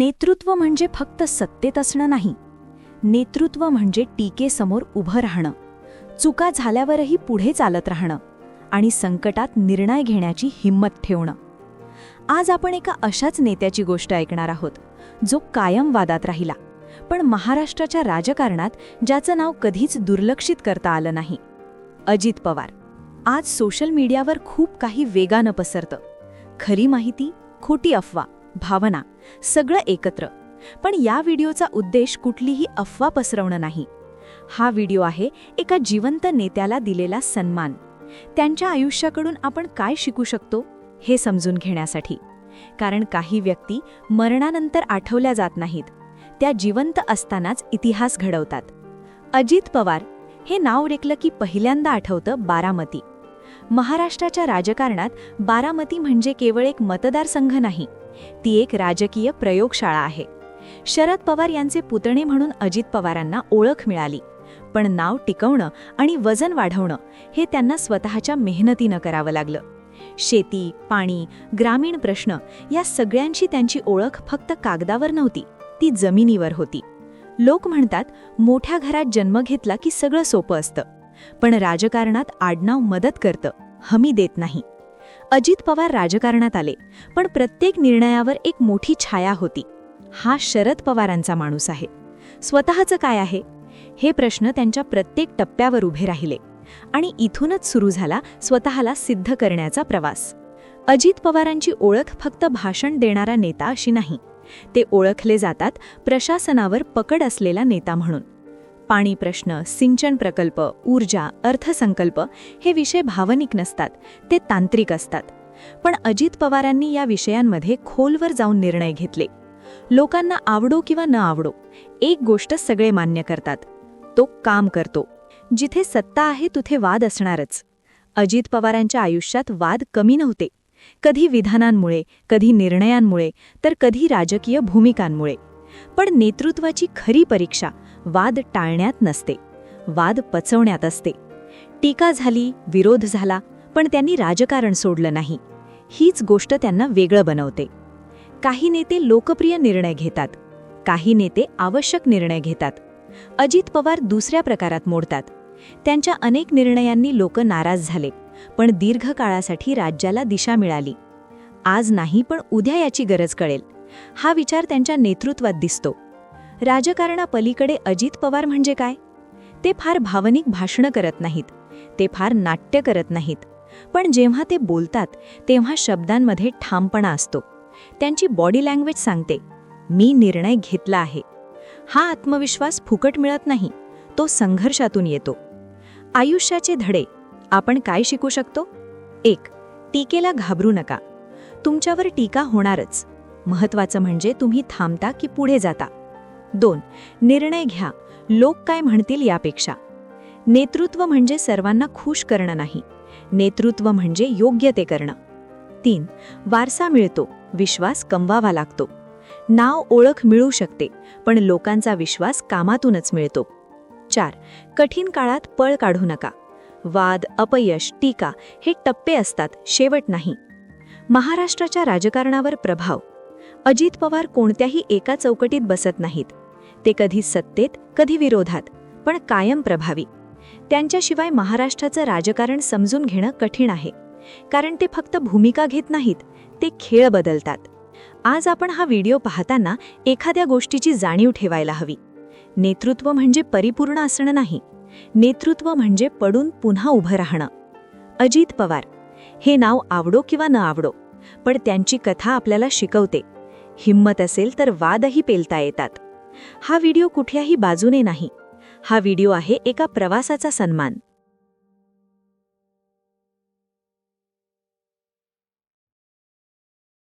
नेतृत्व म्हणजे फक्त सत्तेत असणं नाही. नेतृत्व म्हणजे टीकेसमोर उभं राहणं. चुका झाल्यावरही पुढे चालत राहणं आणि संकटात निर्णय घेण्याची हिंमत ठेवणं. आज आपण एका अशाच नेत्याची गोष्ट ऐकणार आहोत जो कायम वादात राहिला पण महाराष्ट्राच्या राजकारणात ज्याचं नाव कधीच दुर्लक्षित करता आलं नाही. अजित पवार. आज सोशल मीडियावर खूप काही वेगानं पसरतं. खरी माहिती खोटी अफवा. भावना सगळं एकत्र. पण या व्हिडिओचा उद्देश कुठलीही अफवा पसरवणं नाही. हा व्हिडिओ आहे एका जिवंत नेत्याला दिलेला सन्मान. त्यांच्या आयुष्याकडून आपण काय शिकू शकतो हे समजून घेण्यासाठी. कारण काही व्यक्ती मरणानंतर आठवल्या जात नाहीत. त्या जिवंत असतानाच इतिहास घडवतात. अजित पवार हे नाव रेकलं की पहिल्यांदा आठवतं बारामती. महाराष्ट्राच्या राजकारणात बारामती म्हणजे केवळ एक मतदारसंघ नाही ती एक राजकीय प्रयोगशाळा आहे. शरद पवार यांचे पुतणे म्हणून अजित पवारांना ओळख मिळाली. पण नाव टिकवणं आणि वजन वाढवणं हे त्यांना स्वतःच्या मेहनतीनं करावं लागलं. शेती पाणी ग्रामीण प्रश्न या सगळ्यांची त्यांची ओळख फक्त कागदावर नव्हती ती जमिनीवर होती. लोक म्हणतात मोठ्या घरात जन्म घेतला की सगळं सोपं असतं. पण राजकारणात आडनाव मदत करतं हमी देत नाही. अजित पवार राजकारणात आले पण प्रत्येक निर्णयावर एक मोठी छाया होती. हा शरद पवारांचा माणूस आहे. स्वतःचं काय आहे? हे प्रश्न त्यांच्या प्रत्येक टप्प्यावर उभे राहिले आणि इथूनच सुरू झाला स्वतःला सिद्ध करण्याचा प्रवास. अजित पवारांची ओळख फक्त भाषण देणारा नेता अशी नाही. ते ओळखले जातात प्रशासनावर पकड असलेला नेता म्हणून. पाणी प्रश्न सिंचन प्रकल्प ऊर्जा अर्थसंकल्प हे विषय भावनिक नसतात ते तांत्रिक असतात. पण अजित पवारांनी या विषयांमध्ये खोलवर जाऊन निर्णय घेतले. लोकांना आवडो किंवा न आवडो एक गोष्ट सगळे मान्य करतात. तो काम करतो. जिथे सत्ता आहे तिथे वाद असणारच. अजित पवारांच्या आयुष्यात वाद कमी नव्हते. कधी विधानांमुळे कधी निर्णयांमुळे तर कधी राजकीय भूमिकांमुळे. पण नेतृत्वाची खरी परीक्षा वाद टाळण्यात नसते. वाद पचवण्यात असते. टीका झाली विरोध झाला पण त्यांनी राजकारण सोडलं नाही. हीच गोष्ट त्यांना वेगळं बनवते. काही नेते लोकप्रिय निर्णय घेतात. काही नेते आवश्यक निर्णय घेतात. अजित पवार दुसऱ्या प्रकारात मोडतात. त्यांच्या अनेक निर्णयांनी लोक नाराज झाले पण दीर्घकाळासाठी राज्याला दिशा मिळाली. आज नाही पण उद्या याची गरज कळेल. हा विचार त्यांच्या नेतृत्वात दिसतो. राजकारणापलीकडे अजित पवार म्हणजे काय? ते फार भावनिक भाषणं करत नाहीत. ते फार नाट्य करत नाहीत. पण जेव्हा ते बोलतात तेव्हा शब्दांमध्ये ठामपणा असतो. त्यांची बॉडी लँग्वेज सांगते मी निर्णय घेतला आहे. हा आत्मविश्वास फुकट मिळत नाही. तो संघर्षातून येतो. आयुष्याचे धडे. आपण काय शिकू शकतो? एक टीकेला घाबरू नका. तुमच्यावर टीका होणारच. महत्वाचं म्हणजे तुम्ही थांबता की पुढे जाता. दोन निर्णय घ्या. लोक काय म्हणतील यापेक्षा. नेतृत्व म्हणजे सर्वांना खुश करणं नाही. नेतृत्व म्हणजे योग्य ते करणं. तीन वारसा मिळतो. विश्वास कमवावा लागतो. नाव ओळख मिळू शकते पण लोकांचा विश्वास कामातूनच मिळतो. चार कठीण काळात पळ काढू नका. वाद अपयश टीका हे टप्पे असतात शेवट नाही. महाराष्ट्राच्या राजकारणावर प्रभाव. अजित पवार कोणत्याही एका चौकटीत बसत नाहीत. ते कधी सत्तेत कधी विरोधात पण कायम प्रभावी. त्यांच्याशिवाय महाराष्ट्राचं राजकारण समजून घेणं कठीण आहे. कारण ते फक्त भूमिका घेत नाहीत ते खेळ बदलतात. आज आपण हा व्हिडिओ पाहताना एखाद्या गोष्टीची जाणीव ठेवायला हवी. नेतृत्व म्हणजे परिपूर्ण असणं नाही. नेतृत्व म्हणजे पडून पुन्हा उभं राहणं. अजित पवार हे नाव आवडो किंवा न आवडो पण त्यांची कथा आपल्याला शिकवते. हिंमत असेल तर वादही पेलता येतात. हा व्हिडिओ कुठल्याही बाजूने नाही. हा व्हिडिओ आहे एका प्रवासाचा सन्मान.